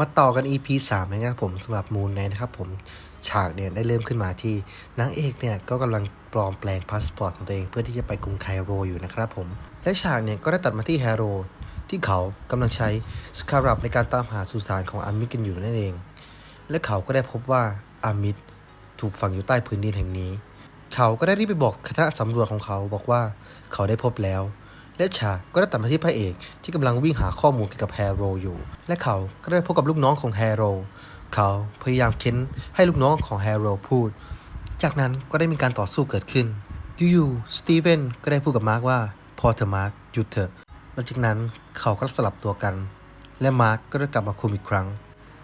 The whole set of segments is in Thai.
มาต่อกัน EP 3นะครับผมสำหรับมูนไนนะครับผมฉากเนี่ยได้เริ่มขึ้นมาที่นางเอกเนี่ยก็กำลังปลอมแปลงพาสปอร์ตของตัวเองเพื่อที่จะไปกรุงไคโรอยู่นะครับผม และฉากเนี่ยก็ได้ตัดมาที่แฮโรที่เขากำลังใช้สคารับ ในการตามหาสุสานของอามิดกันอยู่นั่นเอง และเขาก็ได้พบว่าอามิดถูกฝังอยู่ใต้พื้นดินแห่งนี้ เขาก็ได้รีบไปบอกคณะสำรวจของเขาบอกว่าเขาได้พบแล้ว และฉากก็ได้ตัดมาที่พระเอกที่กำลังวิ่งหาข้อมูลเกี่ยวกับแฮโรอยู่ และเขาก็ได้พบกับลูกน้องของแฮโรเขาพยายามเค้นให้ลูกน้องของแฮโรพูด จากนั้นก็ได้มีการต่อสู้เกิดขึ้นอยู่ๆสตีเวนก็ได้พูดกับมาร์กว่าพอเถอะมาร์กหยุดเถอะหลังจากนั้นเขาก็สลับตัวกัน และมาร์กก็ได้กลับมาคุมอีกครั้ง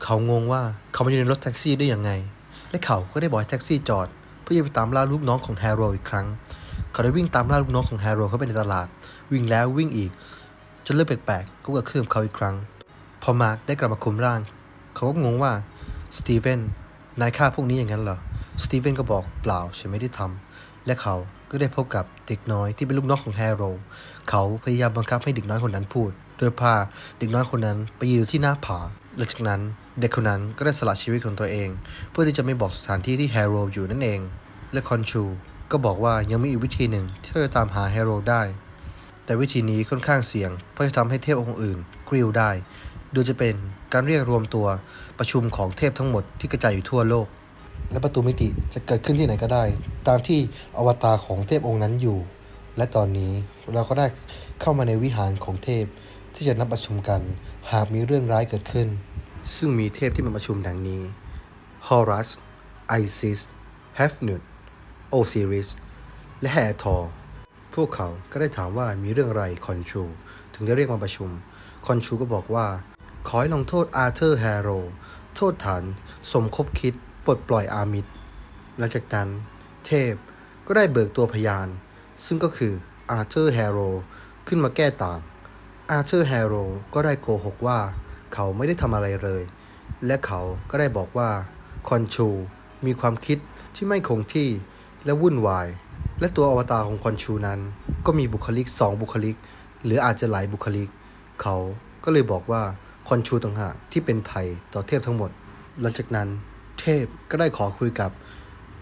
เขางงว่าเขามาอยู่ในรถแท็กซี่ได้อยังไง และเขาก็ได้บอกแท็กซี่จอด เพื่อจะไปตามล่าลูกน้องของแฮโรอีกครั้ง เขาได้วิ่งตามล่าลูกน้องของแฮร์โรเข้าไปในตลาด วิ่งแล้ววิ่งอีก จนเริ่มแปลกๆก็เกิดขึ้นกับเขาอีกครั้ง พอมาร์กได้กลับมาคุมร่าง เขาก็งงว่าสตีเวนนายฆ่าพวกนี้อย่างนั้นเหรอสตีเวนก็บอกเปล่าฉันไม่ได้ทำและเขาก็ได้พบกับเด็กน้อยที่เป็นลูกน้องของแฮร์โรเขาพยายามบังคับให้เด็กน้อยคนนั้นพูด โดยพาเด็กน้อยคนนั้นไปยืนที่หน้าผา หลังจากนั้นเด็กคนนั้นก็ได้สละชีวิตของตัวเอง เพื่อที่จะไม่บอกสถานที่ที่แฮร์โรอยู่นั่นเอง และคอนชู ก็บอกว่ายังมีอีกวิธีหนึ่งที่เราจะตามหาแฮร์โรได้ แต่วิธีนี้ค่อนข้างเสี่ยง เพราะจะทำให้เทพองค์อื่นกริ้วได้ โดยจะเป็นการเรียกรวมตัวประชุมของเทพทั้งหมดที่กระจายอยู่ทั่วโลก และประตูมิติจะเกิดขึ้นที่ไหนก็ได้ ตามที่อวตารของเทพองค์นั้นอยู่ และตอนนี้เราก็ได้เข้ามาในวิหารของเทพที่จะนัดประชุมกัน หากมีเรื่องร้ายเกิดขึ้น ซึ่งมีเทพที่มาประชุมดังนี้ฮอรัสไอซิสเฮฟนุด โอซิริสและแฮทอร์พวกเขาก็ได้ถามว่ามีเรื่องอะไรคอนชูถึงได้เรียกมาประชุม คอนชูก็บอกว่า ขอให้ลงโทษอาร์เธอร์แฮโรโทษฐานสมคบคิดปลดปล่อยอามิดหลังจากนั้น เทพก็ได้เบิกตัวพยาน ซึ่งก็คืออาร์เธอร์แฮโรขึ้นมาแก้ต่าง อาร์เธอร์แฮโรก็ได้โกหกว่า เขาไม่ได้ทำอะไรเลย และเขาก็ได้บอกว่าคอนชูมีความคิดที่ไม่คงที่ และวุ่นวาย และตัวอวตารของคอนชูนั้น ก็มีบุคลิกสองบุคลิก หรืออาจจะหลายบุคลิก เขาก็เลยบอกว่าคอนชูต่างหากที่เป็นภัยต่อเทพทั้งหมด หลังจากนั้นเทพก็ได้ขอคุยกับ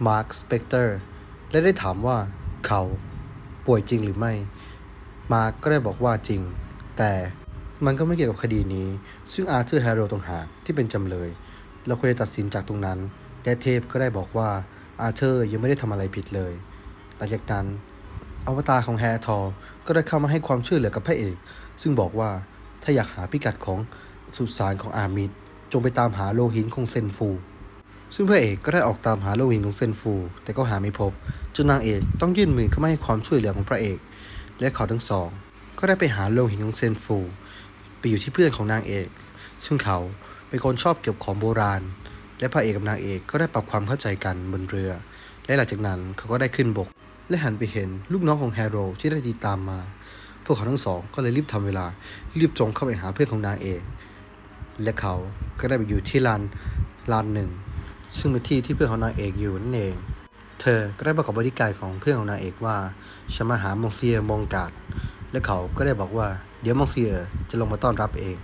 มาร์คสเปกเตอร์และได้ถามว่าเขาป่วยจริงหรือไม่ มาร์คก็ได้บอกว่าจริง แต่มันก็ไม่เกี่ยวกับคดีนี้ ซึ่งอาร์เธอร์แฮร์โรต่างหากที่เป็นจำเลย เราควรจะตัดสินจากตรงนั้น และเทพก็ได้บอกว่า อาร์เธอร์ยังไม่ได้ทำอะไรผิดเลย หลังจากนั้น อวตารของแฮร์ทอร์ก็ได้เข้ามาให้ความช่วยเหลือกับพระเอก ซึ่งบอกว่าถ้าอยากหาพิกัดของสุสานของอามิดจงไปตามหาโลหินของเซนฟู ซึ่งพระเอกก็ได้ออกตามหาโลหินของเซนฟู แต่ก็หาไม่พบ จนนางเอกต้องยื่นมือเข้ามาให้ความช่วยเหลือของพระเอก และเขาทั้งสอง ก็ได้ไปหาโลหินของเซนฟู ไปอยู่ที่เพื่อนของนางเอก ซึ่งเขาเป็นคนชอบเก็บของโบราณ และพระเอกกับนางเอกก็ได้ปรับความเข้าใจกันบนเรือ และหลังจากนั้นเขาก็ได้ขึ้นบก และหันไปเห็นลูกน้องของแฮร์โรที่ได้ติดตามมา พวกเขาทั้งสองก็เลยรีบทำเวลา รีบตรงเข้าไปหาเพื่อนของนางเอก และเขาก็ได้ไปอยู่ที่ลานลานหนึ่ง ซึ่งเป็นที่ที่เพื่อนของนางเอกอยู่นั่นเอง เธอก็ได้บอกกับบริการของเพื่อนของนางเอกว่าฉันมาหามองเซียมองกาดและเขาก็ได้บอกว่าเดี๋ยวมองเซียจะลงมาต้อนรับเอง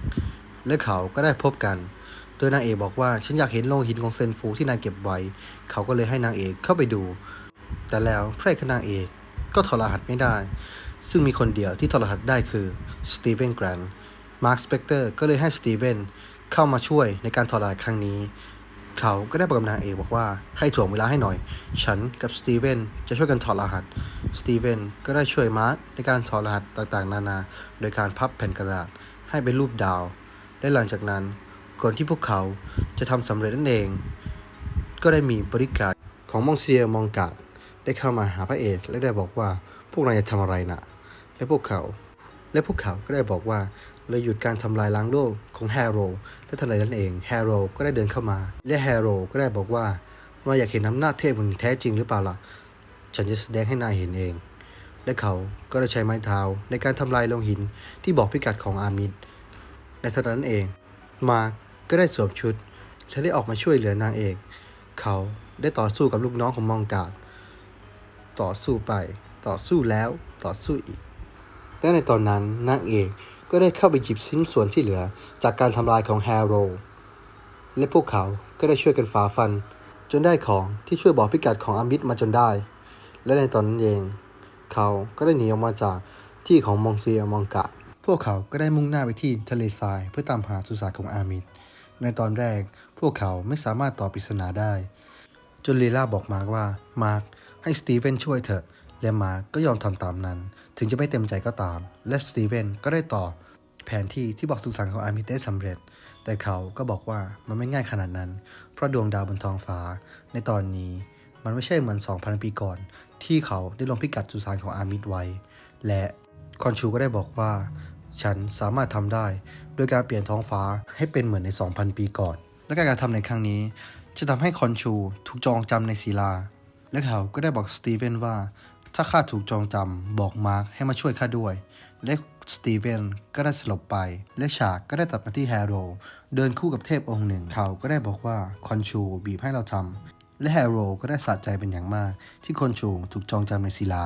และเขาก็ได้พบกัน โดยนางเอกบอกว่าฉันอยากเห็นโลหินของเซนฟูที่นายเก็บไว้ เขาก็เลยให้นางเอกเข้าไปดู แต่แล้วพระเอกนางเอกก็ถอดรหัสไม่ได้ ซึ่งมีคนเดียวที่ถอดรหัสได้คือสตีเวนแกรนด์มาร์คสเปกเตอร์ก็เลยให้สตีเวนเข้ามาช่วยในการถอดรหัสครั้งนี้ เขาก็ได้บอกกับนางเอกบอกว่าให้ถ่วงเวลาให้หน่อย ฉันกับสตีเวนจะช่วยกันถอดรหัส สตีเวนก็ได้ช่วยมาร์คในการถอดรหัสต่างๆ นานา โดยการพับแผ่นกระดาษให้เป็นรูปดาว และหลังจากนั้น ก่อนที่พวกเขาจะทำสำเร็จนั่นเอง ก็ได้มีบริการของมองเซียมองกาดได้เข้ามาหาพระเอกและได้บอกว่าพวกนายจะทำอะไรนะและพวกเขา และพวกเขาก็ได้บอกว่าเราหยุดการทำลายล้างโลกของแฮโร่และทันใดนั้นเองแฮโร่ก็ได้เดินเข้ามา และแฮโร่ก็ได้บอกว่าเราอยากเห็นอำนาจเทพของแท้จริงหรือเปล่าล่ะฉันจะแสดงให้นายเห็นเอง และเขาก็ได้ใช้ไม้เท้าในการทำลายโลงหินที่บอกพิกัดของอามิดและท่านั้นเอง มาร์ค ก็ได้สวมชุดและได้ออกมาช่วยเหลือนางเอก เขาได้ต่อสู้กับลูกน้องของมองการ์ดต่อสู้ไป ต่อสู้แล้ว ต่อสู้อีก และในตอนนั้นนางเอกก็ได้เข้าไปหยิบชิ้นส่วนที่เหลือจากการทำลายของแฮร์โรและพวกเขาก็ได้ช่วยกันฝ่าฟัน จนได้ของที่ช่วยบอกพิกัดของอามิดมาจนได้ และในตอนนั้นเอง เขาก็ได้หนีออกมาจากที่ของมองเซียมองกะ พวกเขาก็ได้มุ่งหน้าไปที่ทะเลทรายเพื่อตามหาสุสานของอามิด ในตอนแรก พวกเขาไม่สามารถตอบปริศนาได้ จนลีลาบอกมาร์กว่า มาร์กให้สตีเวนช่วยเถอะ และมาร์กก็ยอมทำตามนั้น ถึงจะไม่เต็มใจก็ตาม และสตีเวนก็ได้ต่อแผนที่ที่บอกสุสานของอาร์มิดได้สำเร็จ แต่เขาก็บอกว่ามันไม่ง่ายขนาดนั้น เพราะดวงดาวบนท้องฟ้า ในตอนนี้มันไม่ใช่เหมือน 2,000 ปีก่อน ที่เขาได้ลงพิกัดสุสานของอาร์มิดไว้ และคอนชูก็ได้บอกว่า ฉันสามารถทำได้ โดยการเปลี่ยนท้องฟ้าให้เป็นเหมือนใน 2,000 ปีก่อน และการกระทำในครั้งนี้ จะทำให้คอนชูถูกจองจำในศิลา และเขาก็ได้บอกสตีเวนว่า ถ้าข้าถูกจองจำบอกมาร์คให้มาช่วยข้าด้วย และสตีเวนก็ได้สลบไป และฉากก็ได้ตัดมาที่แฮร์โรว์เดินคู่กับเทพองค์หนึ่ง เขาก็ได้บอกว่าคอนชูบีบให้เราทำและแฮร์โรว์ก็ได้สะใจเป็นอย่างมาก ที่คอนชูถูกจองจำในศิลา